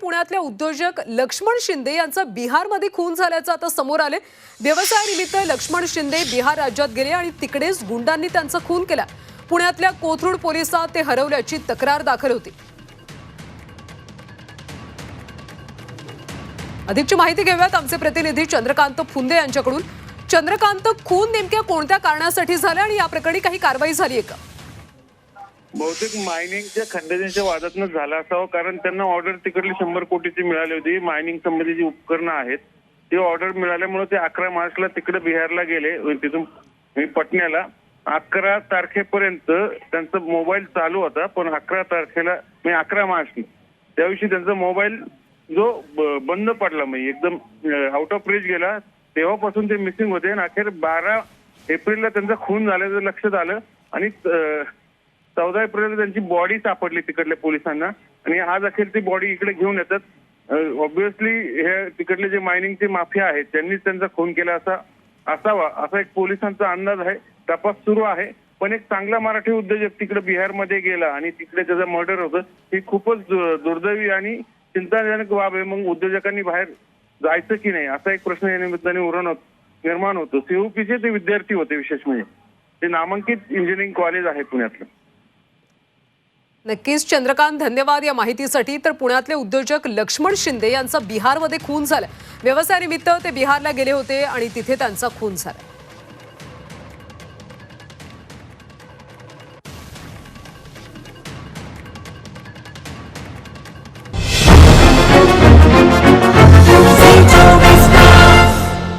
पुण्यातले उद्योजक लक्ष्मण शिंदे यांचा बिहारमध्ये खून झाल्याचं आता समोर आले व्यवसायानिमित्त लक्ष्मण शिंदे बिहार राज्यात गेले आणि तिकडेच गुंडांनी त्यांचा खून केला. पुण्यातल्या कोथरूड पोलिसात ते हरवल्याची तक्रार दाखल होती. अधिकची माहिती घेऊयात आमचे प्रतिनिधी चंद्रकांत फुंदे यांच्याकडून. चंद्रकांत खून नेमक्या कोणत्या कारणासाठी झाल्या आणि या प्रकरणी काही कारवाई झाली आहे का? बहुतेक मायनिंगच्या खंडणीच्या वादातनं झाला असावं कारण त्यांना ऑर्डर तिकडली शंभर कोटीची मिळाली होती. मायनिंग संबंधी जी उपकरणं आहेत ती ऑर्डर मिळाल्यामुळे ते अकरा मार्चला तिकडे बिहारला गेले तिथून पटण्याला. अकरा तारखेपर्यंत त्यांचा मोबाईल चालू होता पण अकरा तारखेला मी अकरा मार्च त्या दिवशी त्यांचा मोबाईल जो बंद पडला म्हणजे एकदम आउट ऑफ रेंज गेला तेव्हापासून ते मिसिंग होते. आणि अखेर बारा एप्रिलला त्यांचा खून झाल्याचं लक्षात आलं. आणि चौदा एप्रिलला त्यांची बॉडी सापडली तिकडल्या पोलिसांना. आणि आज अखेर ती बॉडी इकडे घेऊन येतात. ऑब्विसली हे तिकडले जे मायनिंगचे माफिया आहेत त्यांनीच त्यांचा खून केला असा असावा असा एक पोलिसांचा अंदाज आहे. तपास सुरू आहे. पण एक चांगला मराठी उद्योजक तिकडे बिहारमध्ये गेला आणि तिकडे त्याचं मर्डर होतं ही खूपच दुर्दैवी आणि चिंताजनक बाब आहे. मग उद्योजकांनी बाहेर जायचं की नाही? असा एक प्रश्न या निमित्ताने उरण होत निर्माण होतो. सीओपीचे ते विद्यार्थी होते विशेष म्हणजे. ते नामांकित इंजिनिअरिंग कॉलेज आहे पुण्यातलं. नक्कीच चंद्रकांत धन्यवाद या माहितीसाठी. तर पुण्यातले उद्योजक लक्ष्मण शिंदे यांचा बिहारमध्ये खून झाला. व्यवसायानिमित्त ते बिहारला गेले होते आणि तिथे त्यांचा खून झाला.